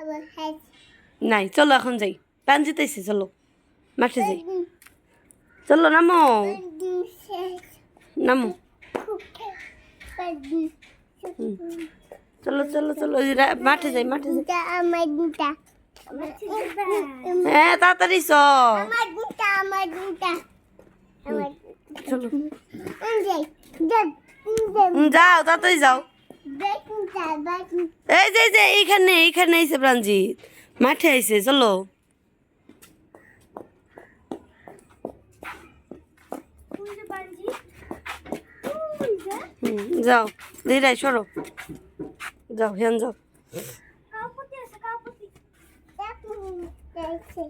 আবার হ্যাঁ নাই চলো এখন যাই প্যান জিতেছি চলো মাঠে যাই চলো নামো নামো চলো চলো চলো ওই রা- মাঠে যাই মাঠে যাই আমার দুটা হ্যাঁ তাড়াতাড়ি চ আমার দুটা আমার দুটা আমার চলো যাই যাই হুম, যাও তাড়াতাড়ি যাও বেকুটা বেকুটা এই যে যে, এইখানে এইখানে আইসে প্রাণজিৎ। মাঠে আইসে চলো। যাও দিদাই সরো। যাও, হেন যাও।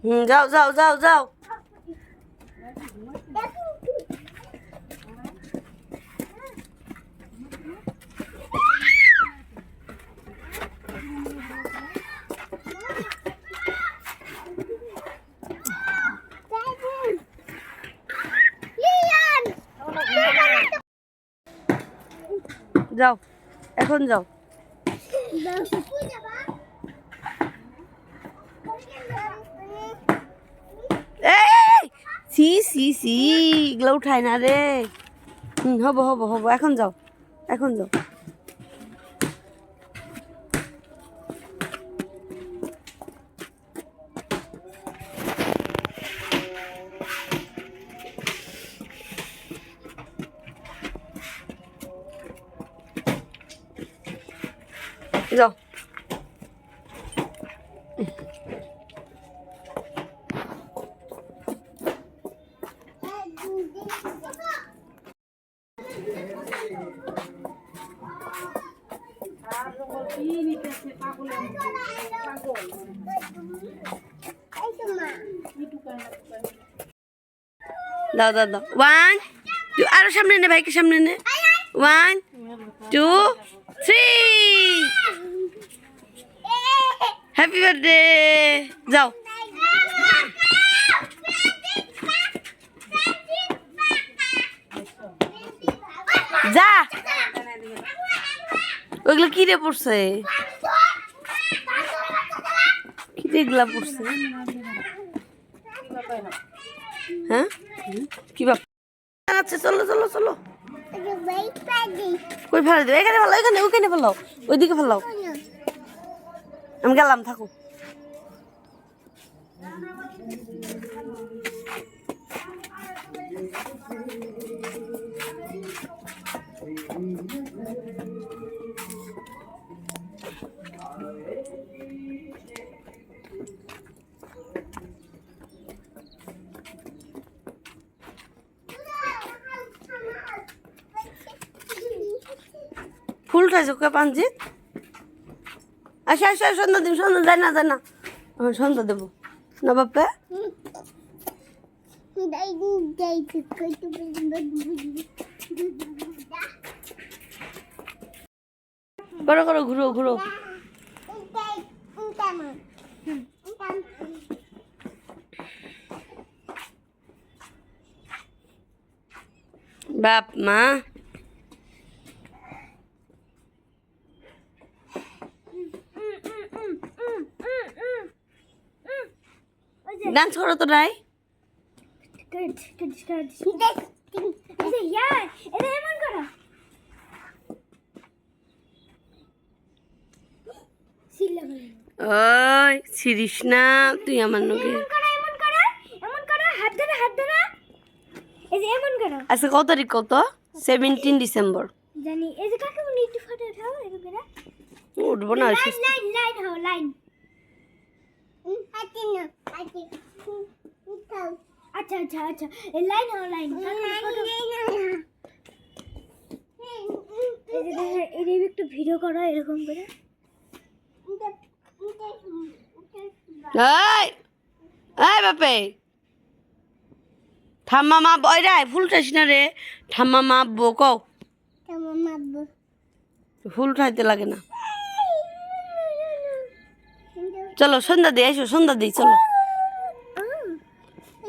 হুম, যাও যাও যাও যাও। যাও, এখন যাও। এই, সি সি সি, এগুলো উঠায় না রে। হুম, হব হব হব, এখন যাও এখন যাও। যাও। দাও দাও দাও। ওয়ান টু আরও সামনে নে, ভাইকে সামনে নে। One two three happy birthday যাও যা ওইগুলো কি রে পড়ছে? কি এগুলা পড়ছে? হ্যাঁ? কি বাপ আচ্ছা চলো চলো চলো। কই ফেলে দেবে? এখানে ভালো এখানে ওইখানে ফেলাও ওইদিকে ফেলাও আমি গেলাম থাকো। ফুল খাইছো কে পাঞ্জিত? আসা আসা সন্ধ্যা দিন সন্ধ্যা যায় না যায় না এখন সন্ধ্যা দেবো। না বাপ্পা করো করো, ঘুরো ঘুরো। বাপ, মা। ডান্স করো তো নাই ওই ছিরিস না তুই আমার আজকে কত তারিখ কত? সেভেন্টিন ডিসেম্বর জানি। এই যে কাকে একটু ফটো উঠাও উঠবো না লাইন আচ্ছা আচ্ছা আচ্ছা। এই লাইন লাইন। এই যে একটু ভিডিও করো এরকম করে। এই এই বাপে। ঠাম্মা মা বই রে ফুল না রে। ঠাম্মা মা কও। ফুল উঠাইতে লাগে না। চলো সন্ধ্যা দিয়ে এসো সন্ধ্যা দিই চলো।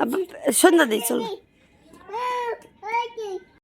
আব- সন্ধ্যা দিই চলো